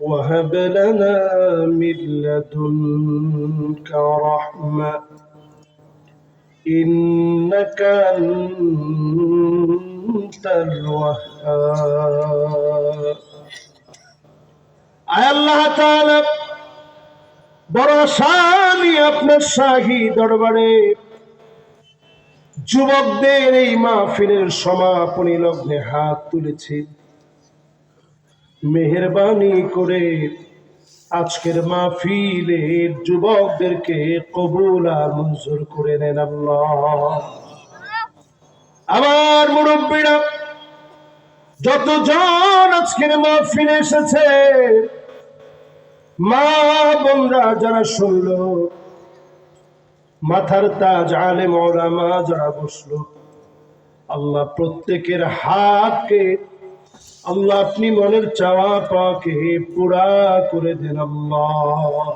وهب لنا من لدنك رحمة إنك أنت الوهاب আয় আল্লাহ তাআলা বড় শানি আপনার শাহী দরবারে যুবকদের এই মাহফিলের সমাপনী লগ্নে হাত তুলেছি মেহরবানি করে আজকের মাহফিলে যুবকদেরকে কবুল আর মঞ্জুর করে নেন আল্লাহ। আমার মুরব্বীরা, যতজন আজকের মাহফিলে এসেছে, মা বোনরা যারা শুনলো, মাথার তাজ আলেম ওলামা যারা বসল, আল্লাহ প্রত্যেকের হাতকে আল্লাহ, আপনি মনের চাওয়া পাকে পুরা করে দেন আল্লাহ।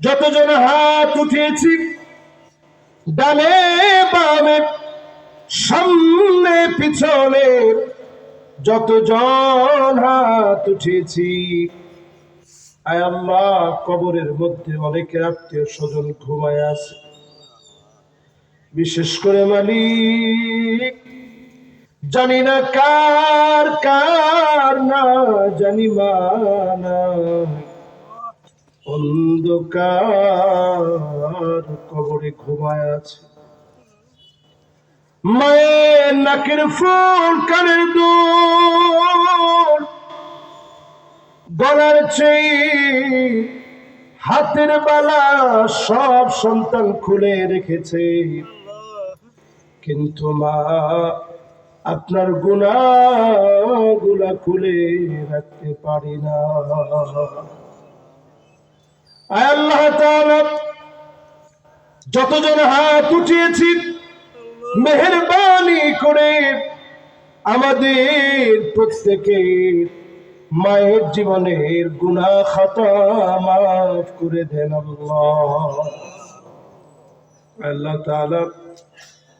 যতজন হাত উঠিয়েছি, ডানে বামে, সামনে পিছনে, যতজন হাত উঠিয়েছি, আয় আল্লাহ, কবরের মধ্যে অনেকের আত্মীয় স্বজন ঘুমায় আছে। বিশেষ করে মালিক জানি না কার কার না জানি অন্ধকার কবরে ঘুমায় আছে। মায়ের নাকের ফুল, কানের দূর গলার চেয়ে হাতের বালা সব সন্তান খুলে রেখেছে। কিন্তু মা আপনার গুণাগুলা খুলে রাখতে পারি না। আল্লাহ যতজন হাত উঠিয়েছি, মেহরবানি করে আমাদের প্রত্যেকের মায়ের জীবনের গুণা খাতা মাফ করে দেন আল্লাহ। আল্লাহ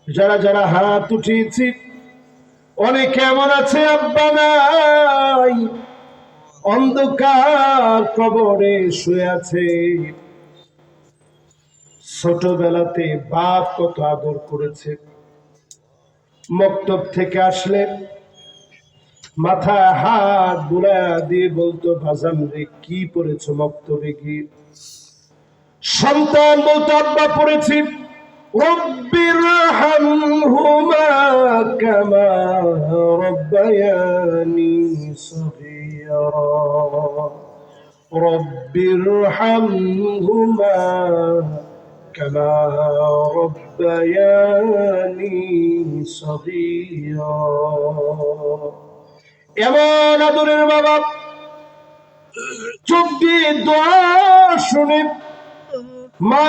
যারা যারা হাত উঠিয়েছি অনেকে এমন আছে আব্বা নাই? অন্ধকার কবরে শুয়ে আছে। ছোটবেলাতে বাপ কত আদর করেছে। মক্তব থেকে আসলে মাথায় হাত বুলা দিয়ে বলতো ভাজান রে, কি পড়েছো মক্তবে গিয়ে? সন্তান বলতো, আব্বা পড়েছি। رب ارحمهما كما ربياني صغيرا رب ارحمهما كما ربياني صغيرا এমন আদরের বাবা চোখ দিয়ে দোয়া শুনে মা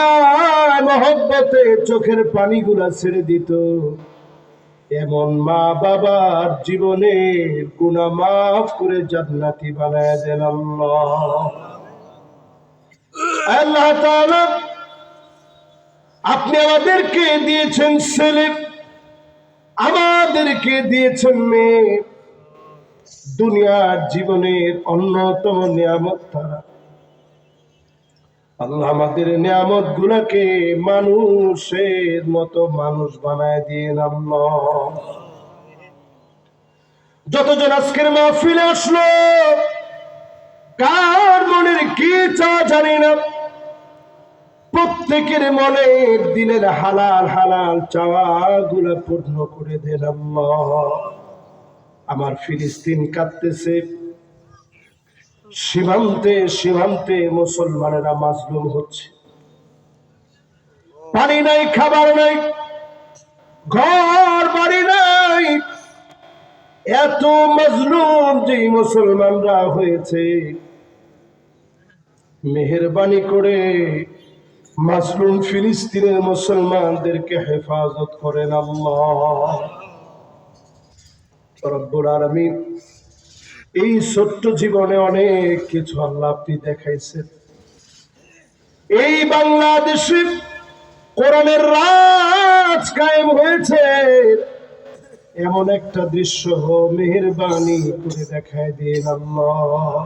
মহব্বতে চোখের পানিগুলা ছেড়ে দিত। এমন মা বাবার জীবনের গুণা মাফ করে জান্নাতি বানায় দেন আল্লাহ। আল্লাহ আপনি আমাদেরকে দিয়েছেন ছেলে, আমাদেরকে দিয়েছেন মেয়ে। দুনিয়ার জীবনের অন্যতম নিয়ামত তারা। আল্লাহ আমাদের নিয়ামত গুলাকে মানুষের মতো মানুষ বানায় দিয়ে আল্লাহ। যতজন আজকের মাহফিলে আসলো, কার মনের কি চা জানি না। প্রত্যেকের মনে দিনের হালাল হালাল চাওয়া গুলা পূর্ণ করে আল্লাহ। আমার ফিলিস্তিন কাঁদতেছে। সীমান্তে সীমান্তে মুসলমানেরা মাজলুম হচ্ছে। পানি নাই, খাবার নাই, ঘর, বাড়ি নাই। এত মজলুম যে মুসলমানরা হয়েছে। মেহরবানি করে মাসলুম ফিলিস্তিনের মুসলমানদেরকে হেফাজত করেন আল্লাহ। রব্বুল এই ছোট্ট জীবনে অনেক কিছু আল্লাহ আপনি দেখাইছেন। এই বাংলাদেশে কোরআনের রাজ কায়েম হয়েছে। এমন একটা দৃশ্য মেহরবানি করে দেখায় দিন আল্লাহ।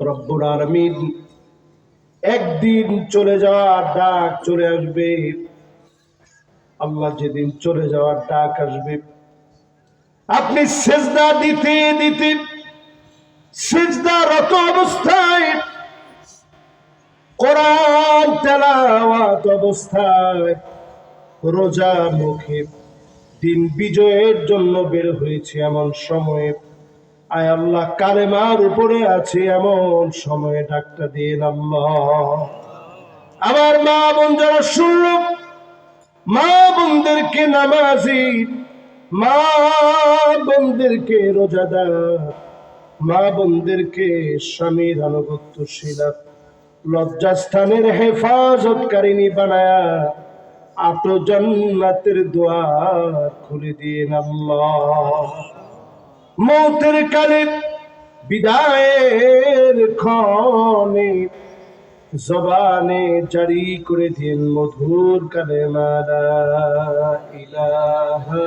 রব্বুল আলামিন একদিন চলে যাওয়ার ডাক চলে আসবে। আল্লাহ যেদিন চলে যাওয়ার ডাক আসবে আপনি সেজদা দিতে দিতে সেজদারত অবস্থায় কোরআন তেলাওয়াত অবস্থায় রোজা মুখে দিন বিজয়ের জন্য বের হয়েছে এমন সময়ে। আয় আল্লাহ, কালেমার উপরে আছে এমন সময়ে ডাকটা দিন আল্লাহ। আমার মা বোন যারা শুনল, মা বোনদেরকে নামাজি মা বোনদেরকে রোজাদার মা বোনদেরকে স্বামীর আনুগত্যশীলা। লজ্জাস্থানের হেফাজতকারিনী বানায়া আটো জান্নাতের দুয়ার খুলে দিয়ে আল্লাহ। মৌতের কালে বিদায়ের ক্ষণে জবানে জারি করে দিন মধুর কালে মারা ইলাহা